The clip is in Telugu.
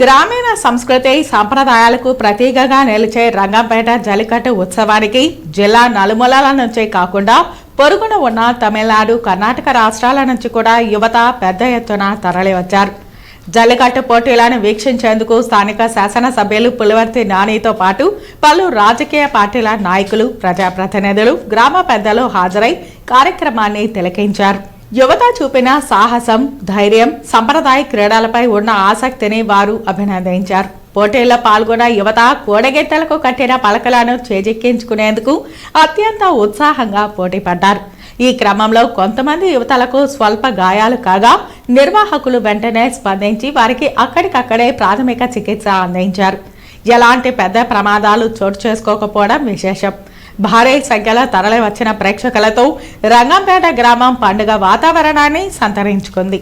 గ్రామీణ సంస్కృతి సంప్రదాయాలకు ప్రతీకగా నిలిచే రంగంపేట జల్లికట్టు ఉత్సవానికి జిల్లా నలుమూలల నుంచే కాకుండా పొరుగున ఉన్న తమిళనాడు కర్ణాటక రాష్ట్రాల నుంచి కూడా యువత పెద్ద ఎత్తున తరలివచ్చారు. జల్లికట్టు పోటీలను వీక్షించేందుకు స్థానిక శాసనసభ్యులు పులివర్తి నానితో పాటు పలు రాజకీయ పార్టీల నాయకులు ప్రజాప్రతినిధులు గ్రామ పెద్దలు హాజరై కార్యక్రమాన్ని తిలకించారు. యువత చూపిన సాహసం ధైర్యం సంప్రదాయ క్రీడలపై ఉన్న ఆసక్తిని వారు అభినందించారు. పోటీల్లో పాల్గొన్న యువత కోడగెట్టలకు కట్టిన పలకలను చేజిక్కించుకునేందుకు అత్యంత ఉత్సాహంగా పోటీపడ్డారు ఈ క్రమంలో కొంతమంది యువతలకు స్వల్ప గాయాలు కాగా నిర్వాహకులు వెంటనే స్పందించి వారికి అక్కడికక్కడే ప్రాథమిక చికిత్స అందించారు. ఎలాంటి పెద్ద ప్రమాదాలు చోటు చేసుకోకపోవడం విశేషం. భారీ సంఖ్యలో తరలి వచ్చిన ప్రేక్షకులతో రంగంపేట గ్రామం పండుగ వాతావరణాన్ని సంతరించుకుంది.